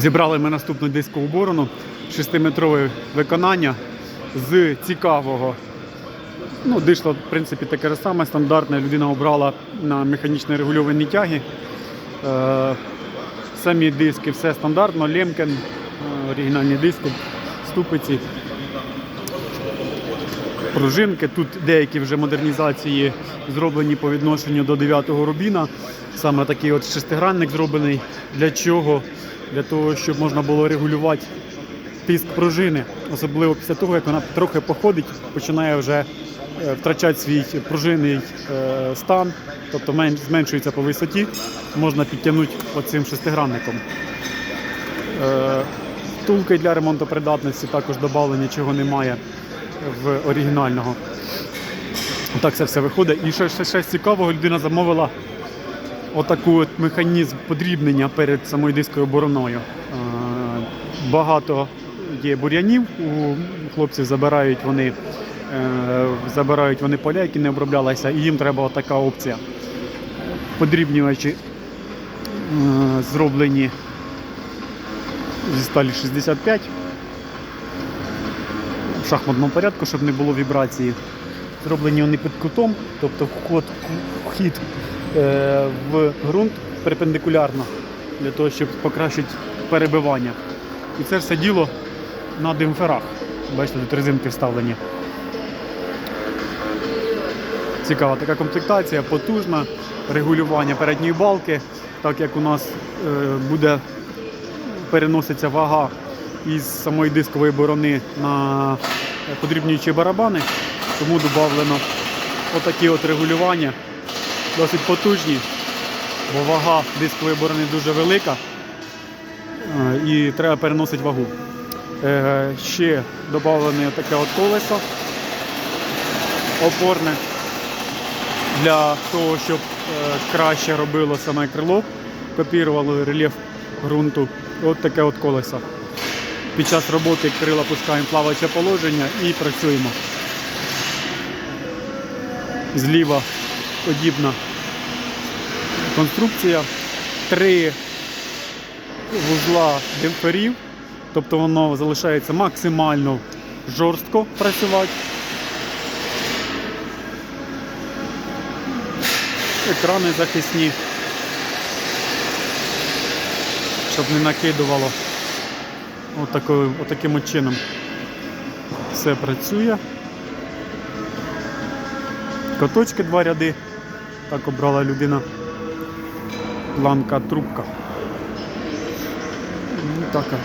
Зібрали ми наступну дискову борону, 6-метрове виконання з цікавого. Ну, дишло, в принципі, таке саме стандартне. Людина обрала на механічно регульовані тяги. Е, самі диски, все стандартно, Лемкен, е, оригінальні диски, ступиці, пружинки. Тут деякі вже модернізації зроблені по відношенню до 9-го рубіна. Саме такий от шестигранник зроблений. Для чого? Для того, щоб можна було регулювати тиск пружини, особливо після того, як вона трохи походить, починає вже е, втрачати свій пружинний е, стан, тобто зменшується по висоті, можна підтягнути оцим шестигранником. Е, Втулки для ремонтопридатності також додавлені, чого немає в оригінального. Так це все виходить. І ще, ще, ще цікавого, людина замовила отаку от механізм подрібнення перед самою дискою бороною. Е, Багато є бур'янів, у хлопців забирають вони, е, забирають вони поля, які не оброблялися, і їм треба така опція. Подрібнювачі е, зроблені зі сталі 65 в шахматному порядку, щоб не було вібрації. Зроблені вони під кутом, тобто вхід в ґрунт перпендикулярно для того, щоб покращити перебивання. І це все діло на димферах. Бачите, тут резинки вставлені. Цікава така комплектація, потужна, регулювання передньої балки, так як у нас е, буде переноситься вага із самої дискової борони на подрібнюючі барабани, тому додано отакі от регулювання, досить потужні, бо вага дискової борони дуже велика і треба переносити вагу. Е, Ще додане таке от колесо опорне для того, щоб е, краще робило саме крило, копірувало рельєф ґрунту. От таке от колесо. Під час роботи крила пускаємо в плаваюче положення і працюємо. Зліва подібна конструкція. Три вузла демпферів, тобто воно залишається максимально жорстко працювати. Екрани захисні, щоб не накидувало. Отаким от чином все працює. Коточки два ряди. Так обрала людина. Планка трубка. Ну, така.